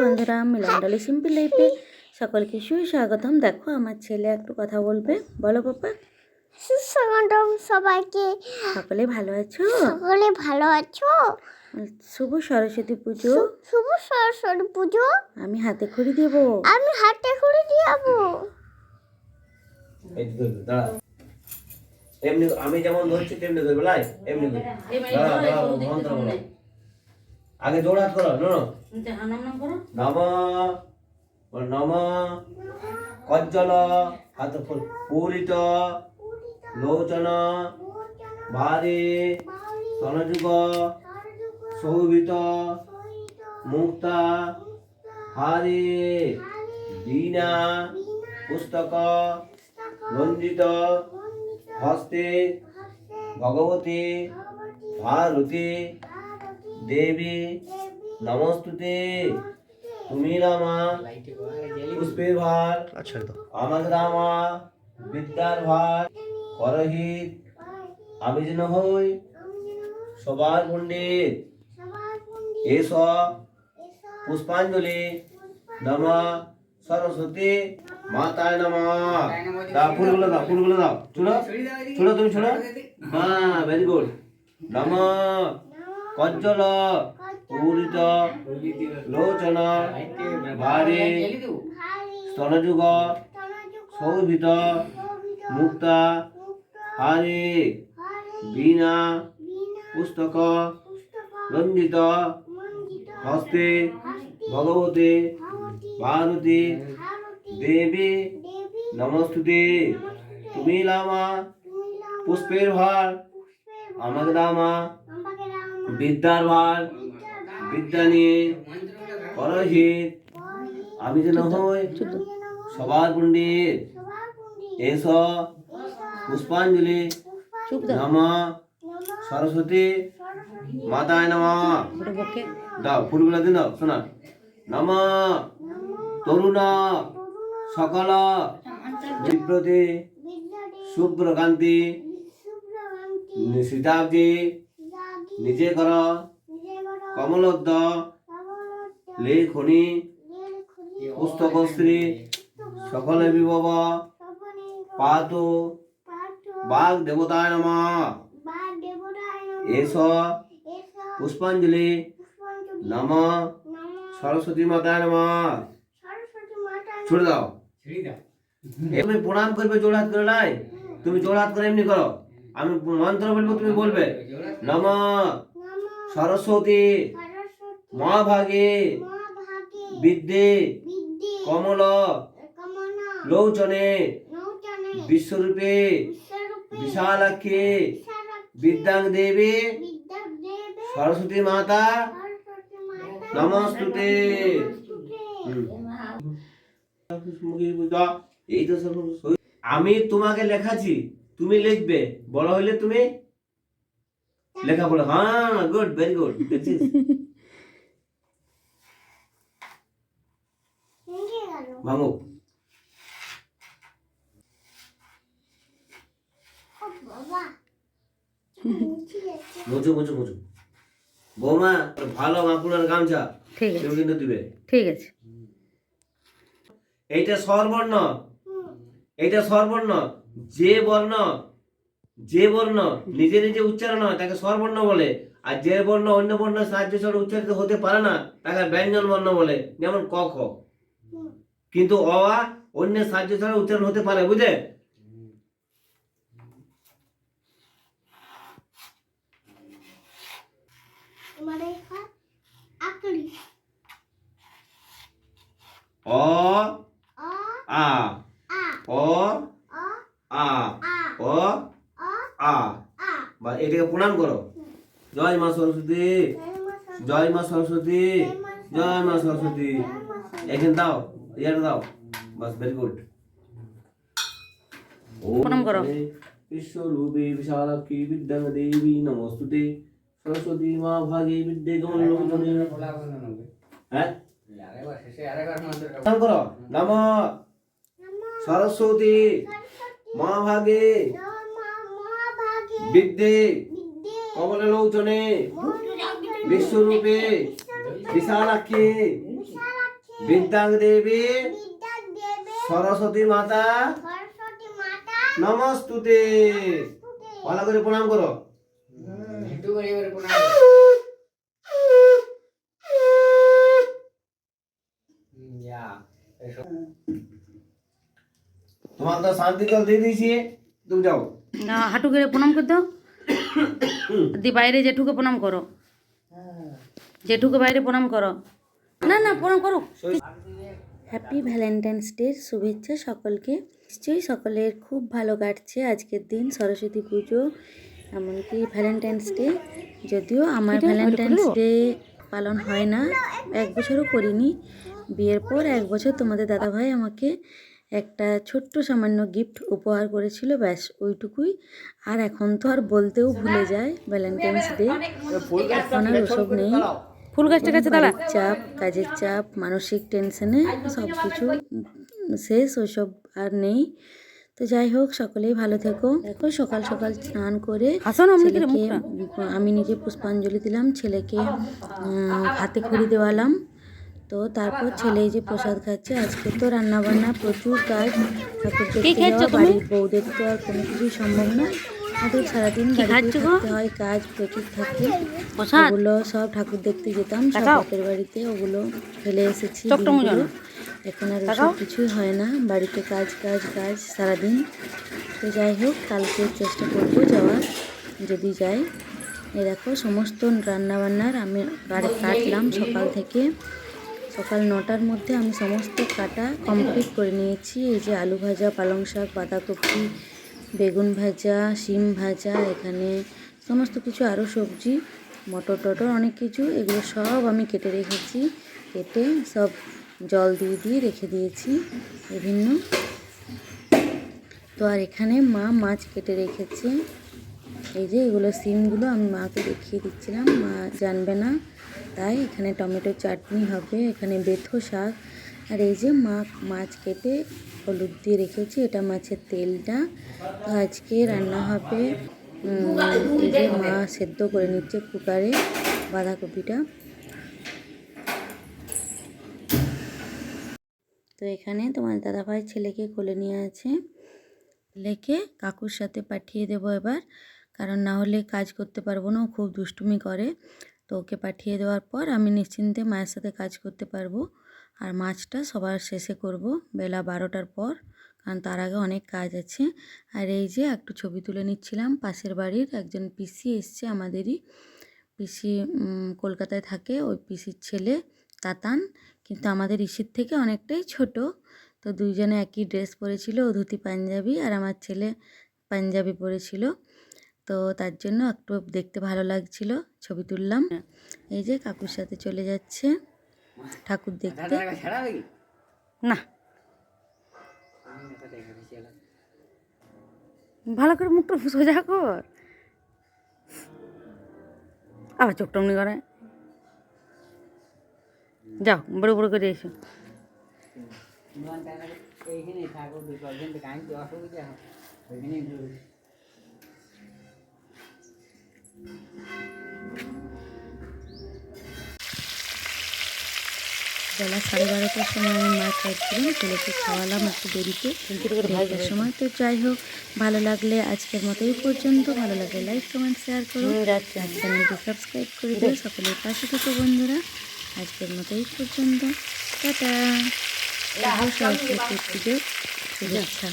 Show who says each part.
Speaker 1: বন্ধুরা মিলনডালি সিম্পল লাইফে সকলকে সুস্বাগতম। দেখো আমার ছেলে একটু কথা বলবে। বলো পাপা।
Speaker 2: সুস্বাগতম সবাইকে।
Speaker 1: সকলে ভালো আছো?
Speaker 2: সকলে ভালো আছো?
Speaker 1: শুভ সরস্বতী পুজো।
Speaker 2: শুভ সরস্বতী পুজো।
Speaker 1: আমি হাতে খড়ি দেব।
Speaker 2: আমি হাতে
Speaker 3: এই তো এমনি আমি যেমন ধরছি তেমনি ধরবে লাই। এমনি ধরবে। আগে জোড় হাত করো নো নম নম কজ্জল হাত পূরিত লোচন ভারে সনযুগ শোভিত মুক্তা হারে বীণা পুস্তক রঞ্জিত হস্তে ভগবতী ভারতী দেবী নমস্তুতে তুমি রামা পুষ্পের ভার আমাকে রামা বিদ্যার ভার করহিত আমি যেন হই সবার পণ্ডিত এস পুষ্পাঞ্জলি নম সরস্বতী মাতায় নম দাও ফুলগুলো দাও ফুলগুলো দাও ছুড়ো ছুড়ো তুমি ছুড়ো হ্যাঁ ভেরি গুড নম কজ্জল পূরিত লোচন, ভারে, স্তনযুগ, শোভিত, মুক্তা, হারে, বীণা, পুস্তক রঞ্জিত হস্তে, ভগবতী, ভারতী, দেবী, নমস্তুতে তুমি লামা পুষ্পের ভার আমাকে দামা বিদ্যার ভার, বিদ্যা নিয়ে পরহিত আমি যেন হই। সবার পণ্ডিত এস, পুষ্পাঞ্জলি, নম, সরস্বতী, মাতায় নম। দাও, ফুলগুলো দিন দাও, শোনা। নম, তরুণ, সকল, বিপ্রতি শুভ্রকান্তি সীতাব্দি নিজে কর। কমলোদ্দ লেখনি পুস্তকশ্রী সকলে বিভব পাতু বাঘ দেবতায় নম। এস পুষ্পাঞ্জলি নম। সরস্বতী মাতায় নম। ছুড়ে দাও। তুমি প্রণাম করবে জোড়হাত করে নাই? তুমি জোড়হাত করে এমনি করো। আমি মন্ত্র বলব তুমি বলবে নম সরস্বতী মহাভাগে বিদ্যে কমল লৌচনে বিশ্বরূপে বিশালাক্ষী বিদ্যাং দেবী সরস্বতী মাতা নমস্তুতে। এই তো আমি তোমাকে লেখাছি। তুমি লিখবে বড় হইলে তুমি লেখা পড়ো হ্যাঁ গুড ভেরি গুড দেখছিস ভাঙো মুচু মুচু মুচু বৌমা ভালো মাকুলার গামছা
Speaker 1: ঠিক আছে।
Speaker 3: কিন্তু দিবে।
Speaker 1: ঠিক আছে।
Speaker 3: এইটা স্বরবর্ণ এইটা স্বরবর্ণ যে বর্ণ যে বর্ণ নিজে নিজে উচ্চারণ হয় তাকে স্বরবর্ণ বলে। আর যে বর্ণ অন্য বর্ণ সাহায্য ছাড়া উচ্চারিত হতে পারে না তাকে ব্যঞ্জন বর্ণ বলে যেমন ক খ। কিন্তু অ আ অন্য সাহায্য ছাড়া উচ্চারণ হতে পারে বুঝলে?
Speaker 2: মানে
Speaker 3: অ
Speaker 2: অ
Speaker 3: আ
Speaker 2: আ
Speaker 3: অ
Speaker 2: অ
Speaker 3: আ
Speaker 2: আ
Speaker 3: অ
Speaker 2: অ
Speaker 3: আ
Speaker 2: আ
Speaker 3: বা এটাকে প্রণাম করো। জয় মা সরস্বতী। জয় মা সরস্বতী। জয় মা সরস্বতী। এখানে দাও ইয়ার দাও। বাস ভেরি গুড
Speaker 1: প্রণাম করো।
Speaker 3: বিশ্বরূপে বিশালাক্ষী বিদ্যা দেবী নমস্তুতে। সরস্বতী মা ভাগে বিদ্যে গমলোচনে হ্যাঁ? প্রণাম করো। নম। সরস্বতী মা ভাগে। বিদ্যে। কমলোচনে বিশ্বরূপে। বিশালাক্ষী। বিদ্যাং দেবী সরস্বতী মাতা।
Speaker 2: সরস্বতী মাতা।
Speaker 3: নমস্তুতে।
Speaker 2: তুতে
Speaker 3: ভালো করে প্রণাম করো।
Speaker 4: একটু প্রণাম।
Speaker 3: তোমার তো শান্তি জল দিয়ে দিয়েছি। তুমি যাও।
Speaker 1: হাঁটু গেড়ে প্রণাম করে দাও। দি বাইরে জেঠুকে প্রণাম করো। জেঠুকে বাইরে প্রণাম করো। না না প্রণাম করো। হ্যাপি ভ্যালেন্টাইন্স ডে শুভেচ্ছা সকলকে। নিশ্চয়ই সকলের খুব ভালো কাটছে আজকের দিন সরস্বতী পুজো এমনকি ভ্যালেন্টাইন্স ডে যদিও আমার ভ্যালেন্টাইন্স ডে পালন হয় না এক বছরও করিনি। বিয়ের পর এক বছর তোমাদের দাদাভাই আমাকে একটা ছোট্ট সামান্য গিফট উপহার করেছিল ব্যাস ওইটুকুই। আর এখন তো আর বলতেও ভুলে যায় ভ্যালেন্টাইন্স ডে এখন আর ওসব নেই। ফুল গাছটা কাছে দাঁড়া। চাপ কাজের চাপ মানসিক টেনশনে সব কিছু শেষ ওইসব আর নেই। তো যাই হোক সকলেই ভালো থেকো। দেখো সকাল সকাল স্নান করে ছেলেকে আমি নিজে পুষ্পাঞ্জলি দিলাম। ছেলেকে হাতে খড়ি দেওয়ালাম। তো তারপর ছেলে যে প্রসাদ খাচ্ছে আজকে তো রান্না বান্না প্রচুর কাজ ঠাকুর দেখতে বাড়ির বউদের তো আর কোনো কিছুই সম্ভব না। আমাদের সারাদিন বাড়িতে থাকতে হয় কাজ প্রচুর থাকে। ওগুলো সব ঠাকুর দেখতে যেতাম সব বাপের বাড়িতে ওগুলো ফেলে এসেছি। এখন আর ওসব কিছুই হয় না বাড়িতে কাজ কাজ কাজ সারাদিন। তো যাই হোক কালকে চেষ্টা করব যাওয়ার যদি যাই। এ দেখো সমস্ত রান্নাবান্নার আমি কাট- কাটলাম সকাল থেকে। সকাল নটার মধ্যে আমি সমস্ত কাটা কমপ্লিট করে নিয়েছি। এই যে আলু ভাজা, পালং শাক, বাঁধাকপি, বেগুন ভাজা, শিম ভাজা, এখানে সমস্ত কিছু, আরও সবজি, মটর টটর অনেক কিছু, এগুলো সব আমি কেটে রেখেছি। কেটে সব জল দিয়ে দিয়ে রেখে দিয়েছি বিভিন্ন। তো আর এখানে মা মাছ কেটে রেখেছে। এই যে এগুলো সিমগুলো আমি মাকে দেখিয়ে দিচ্ছিলাম, মা জানবে না। তাই এখানে টমেটো চাটনি হবে, এখানে বেথো শাক। আর এই যে মা মাছ কেটে হলুদ দিয়ে রেখেছি, এটা মাছের তেলটা। আজকে রান্না হবে এই যে মা সেদ্ধ করে নিচ্ছে কুকারে বাঁধাকপিটা। তো এখানে তোমার দাদাভাই ছেলেকে কোলে নিয়ে আছে। লেকে কাকুর সাথে পাঠিয়ে দেবো এবার। কারণ না হলে কাজ করতে পারব না, ও খুব দুষ্টুমি করে। তো ওকে পাঠিয়ে দেওয়ার পর আমি নিশ্চিন্তে মায়ের সাথে কাজ করতে পারব। আর মাছটা সবার শেষে করব, বেলা বারোটার পর, কারণ তার আগে অনেক কাজ আছে। আর এই যে একটু ছবি তুলে নিচ্ছিলাম, পাশের বাড়ির একজন পিসি এসছে আমাদেরই। পিসি কলকাতায় থাকে, ওই পিসির ছেলে তাতান, কিন্তু আমাদের ইসির থেকে অনেকটাই ছোট। তো দুইজনে একই ড্রেস পরেছিল, ও ধুতি পাঞ্জাবি, আর আমার ছেলে পাঞ্জাবি পরেছিল। তো তার জন্য একটু দেখতে ভালো লাগছিল ছবি তুললাম। এই যে কাকুর সাথে চলে যাচ্ছে ঠাকুর দেখতে। না। ভালো করে মুখটা সোজা কর। আবার চোখটা অমনি করে। যাও বড় বড় করে এসো।
Speaker 4: এইখানে অসুবিধা। হয় ওইখানে
Speaker 1: বেলা সাড়ে বারোটার সময় আমি মাছ খাচ্ছিলাম ছেলেকে খাওয়ালাম একটু দেরিতে। দেড়টার সময় তো যাই হোক ভালো লাগলে আজকের মতো এই পর্যন্ত। ভালো লাগলে লাইক কমেন্ট শেয়ার করো। আর চ্যানেলটি সাবস্ক্রাইব করে দিও। সকলের পাশে থেকো বন্ধুরা। আজকের মতো এই পর্যন্ত। টাটা। শুভ শুভেচ্ছা।